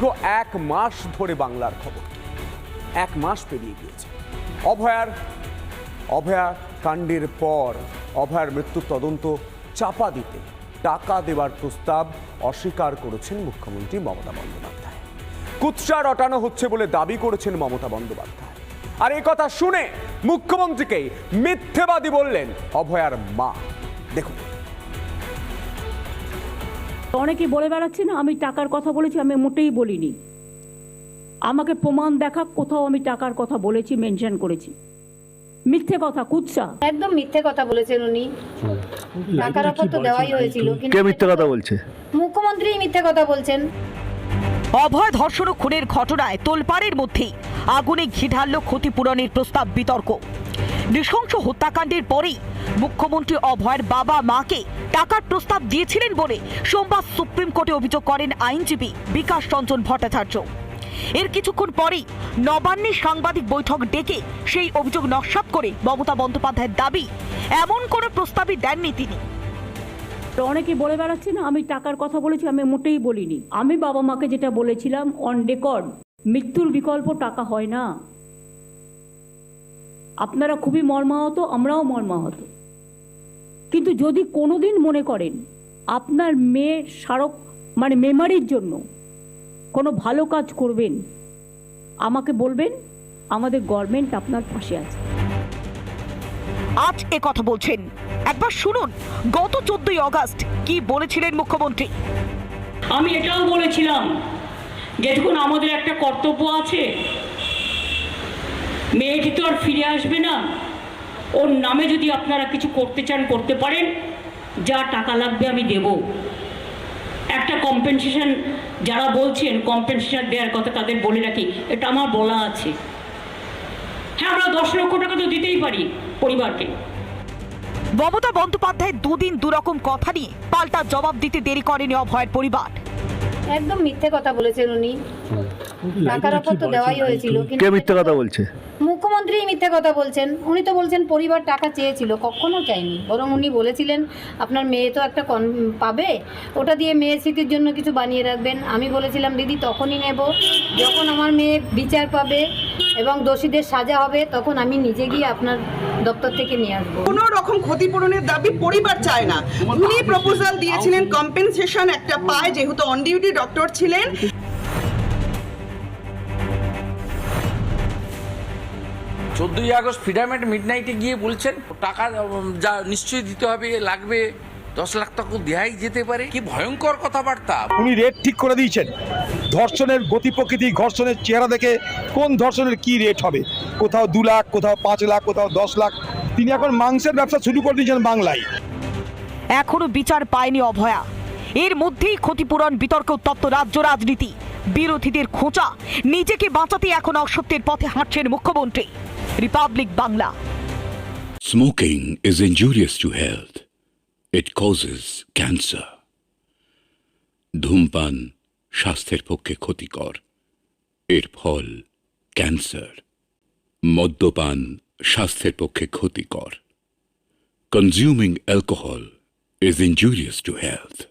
দীর্ঘ এক মাস ধরে বাংলার খবর। এক মাস পেরিয়ে গিয়েছে। অভয়ার, অভয়া কাণ্ডের পর অভয়ার মৃত্যুর তদন্ত চাপা দিতে টাকা দেওয়ার প্রস্তাব অস্বীকার করেছেন মুখ্যমন্ত্রী মমতা বন্দ্যোপাধ্যায়। কুৎসা রটানো হচ্ছে বলে দাবি করেছেন মমতা বন্দ্যোপাধ্যায়। আর এই কথা শুনে মুখ্যমন্ত্রীকেই মিথ্যেবাদী বললেন অভয়ার মা। দেখুন। অনেকে বলে বেড়াচ্ছে না আমি টাকার কথা বলেছি আমি মোটেই বলিনি। আমাকে প্রমাণ দেখা কোথাও আমি টাকার কথা বলেছি মেনশন করেছি। মিথ্যে কথা কুৎসা। একদম মিথ্যে কথা বলেছেন উনি। টাকার অফার তো দেওয়াই হয়েছিল কিন্তু কে মিথ্যে কথা বলছে? মুখ্যমন্ত্রী মিথ্যে কথা বলছেন। অভয় ধর্ষণ খুনের ঘটনায় তোলপাড়ের মধ্যেই আগুনে ঘি ঢালল ক্ষতিপূরণের প্রস্তাব বিতর্ক। নৃশংস হত্যাকাণ্ডের পরেই মুখ্যমন্ত্রী অভয়ের বাবা মাকে টাকার প্রস্তাব দিয়েছিলেন বলে সোমবার সুপ্রিম কোর্টে অভিযোগ করেন আইনজীবী বিকাশ রঞ্জন ভট্টাচার্য। এর কিছুক্ষণ পরেই নবান্নে সাংবাদিক বৈঠক ডেকে সেই অভিযোগ নস্যাৎ করে মমতা বন্দ্যোপাধ্যায়ের দাবি, এমন কোনো প্রস্তাবই দেননি তিনি। অনেকে বলে বেড়াচ্ছে না আমি টাকার কথা বলেছি আমি মোটেই বলিনি। আমি বাবা মাকে যেটা বলেছিলাম অন রেকর্ড মৃত্যুর বিকল্প টাকা হয় না। আপনারা খুবই মর্মাহত আমরাও মর্মাহত। কিন্তু যদি কোনোদিন মনে করেন আপনার মেয়ের স্মারক মানে মেমারির জন্য কোনো ভালো কাজ করবেন আমাকে বলবেন আমাদের গভর্নমেন্ট আপনার পাশে আছে। আজ এ কথা বলছেন। একবার শুনুন গত চোদ্দই অগস্ট কি বলেছিলেন মুখ্যমন্ত্রী? আমি এটাও বলেছিলাম যেটুকুন আমাদের একটা কর্তব্য আছে। মেয়েটি তো আর ফিরে আসবে না। ওর নামে যদি আপনারা কিছু করতে চান, করতে পারেন। যা টাকা লাগবে আমি দেব। একটা কম্পেনসেশন যারা বলছেন কম্পেনসেশন দেওয়ার কথা তাদের বলে রাখি, এটা আমার বলা আছে। হ্যাঁ আমরা দশ লক্ষ টাকা তো দিতেই পারি পরিবারকে। মমতা বন্দ্যোপাধ্যায় দুদিন দুরকম কথা নিয়ে পাল্টা জবাব দিতে দেরি করেনি অভয়ের পরিবার। একদম মিথ্যে কথা বলেছেন উনি। টাকার অফার তো দেওয়াই হয়েছিল কে কিন্তু মিথ্যে কথা বলছে? মুখ্যমন্ত্রী মিথ্যে কথা বলছেন। উনি তো বলছেন পরিবার টাকা চেয়েছিল কখনো চাইনি। বরং উনি বলেছিলেন আপনার মেয়ে তো একটা কন পাবে ওটা দিয়ে মেয়ের স্মৃতির জন্য কিছু বানিয়ে রাখবেন। আমি বলেছিলাম দিদি তখনই নেব। যখন আমার মেয়ে বিচার পাবে এবং দোষীদের সাজা হবে তখন আমি নিজে গিয়ে আপনার দপ্তর থেকে নিয়ে আসব। কোনো রকম ক্ষতিপূরণের দাবি পরিবার চায় না। উনি প্রপোজাল দিয়েছিলেন কম্পেনসেশন একটা পায় যেহেতু অন ডিউটি ডক্টর ছিলেন। চোদ্দই আগস্ট ফিডামেন্ট মিডনাইটে গিয়ে বলছেন টাকা যা নিশ্চয়ই দিতে হবে লাগবে। দশ লাখ টাকা দেয়াই যেতে পারে। কি ভয়ঙ্কর কথাবার্তা। উনি রেট ঠিক করে দিয়েছেন। ধর্ষণের গতি প্রকৃতি ঘর্ষণের চেহারা দেখে কোন ধর্ষণের কি রেট হবে? কোথাও দু লাখ কোথাও পাঁচ লাখ কোথাও দশ লাখ। তিনি এখন মাংসের ব্যবসা শুরু করে দিয়েছেন বাংলায়। এখনও বিচার পায়নি অভয়া। এর মধ্যেই ক্ষতিপূরণ বিতর্ক উত্তপ্ত রাজ্য রাজনীতি। বিরোধীদের খোঁচা নিজেকে বাঁচাতে এখন অসত্যের পথে হাঁটছেন মুখ্যমন্ত্রী। Republic Bangla. Smoking is injurious to health. It causes cancer ধূমপান স্বাস্থ্যের পক্ষে ক্ষতিকর। এর ফল ক্যান্সার। মদ্যপান স্বাস্থ্যের পক্ষে ক্ষতিকর। Consuming alcohol is injurious to health